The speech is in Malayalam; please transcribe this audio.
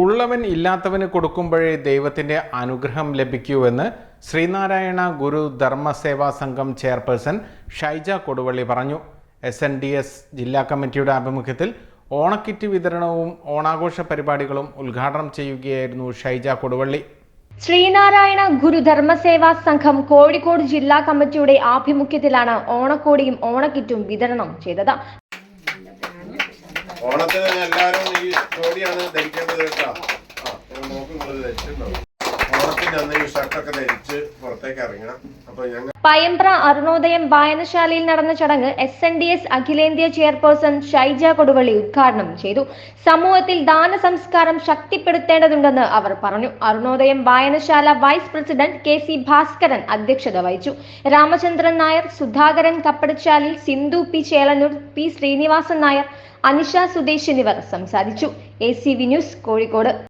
ഉള്ളവൻ ഇല്ലാത്തവന് കൊടുക്കുമ്പോഴേ ദൈവത്തിന്റെ അനുഗ്രഹം ലഭിക്കൂവെന്ന് ശ്രീനാരായണ ഗുരു ധർമ്മസേവാ സംഘം ചെയർപേഴ്സൺ ഷൈജ കൊടുവള്ളി പറഞ്ഞു. എസ് എൻ ഡി എസ് ജില്ലാ കമ്മിറ്റിയുടെ ആഭിമുഖ്യത്തിൽ ഓണക്കിറ്റ് വിതരണവും ഓണാഘോഷ പരിപാടികളും ഉദ്ഘാടനം ചെയ്യുകയായിരുന്നു ഷൈജ കൊടുവള്ളി. ശ്രീനാരായണ ഗുരു ഗുരുധർമ്മസേവാ സംഘം കോഴിക്കോട് ജില്ലാ കമ്മിറ്റിയുടെ ആഭിമുഖ്യത്തിലാണ് ഓണക്കോടിയും ഓണക്കിറ്റും വിതരണം ചെയ്തത്. ഓണത്തിന് എല്ലാവരും ഈ കോടിയാണ് ധരിക്കേണ്ടത്. പയമ്പ്ര അരുണോദയം വായനശാലയിൽ നടന്ന ചടങ്ങ് എസ് എൻ ഡി എസ് അഖിലേന്ത്യാ ചെയർപേഴ്സൺ ഷൈജ കൊടുവള്ളി ഉദ്ഘാടനം ചെയ്തു. സമൂഹത്തിൽ ദാന സംസ്കാരം ശക്തിപ്പെടുത്തേണ്ടതുണ്ടെന്ന് അവർ പറഞ്ഞു. അരുണോദയം വായനശാല vice president K C Bhaskaran അധ്യക്ഷത വഹിച്ചു. രാമചന്ദ്രൻ നായർ സുധാകരൻ കപ്പടച്ചാലിൽ സിന്ധു പി ചേളന്നൂർ പി ശ്രീനിവാസൻ നായർ അനിഷ സുദേശ് എന്നിവർ സംസാരിച്ചു. A C V news Kozhikode.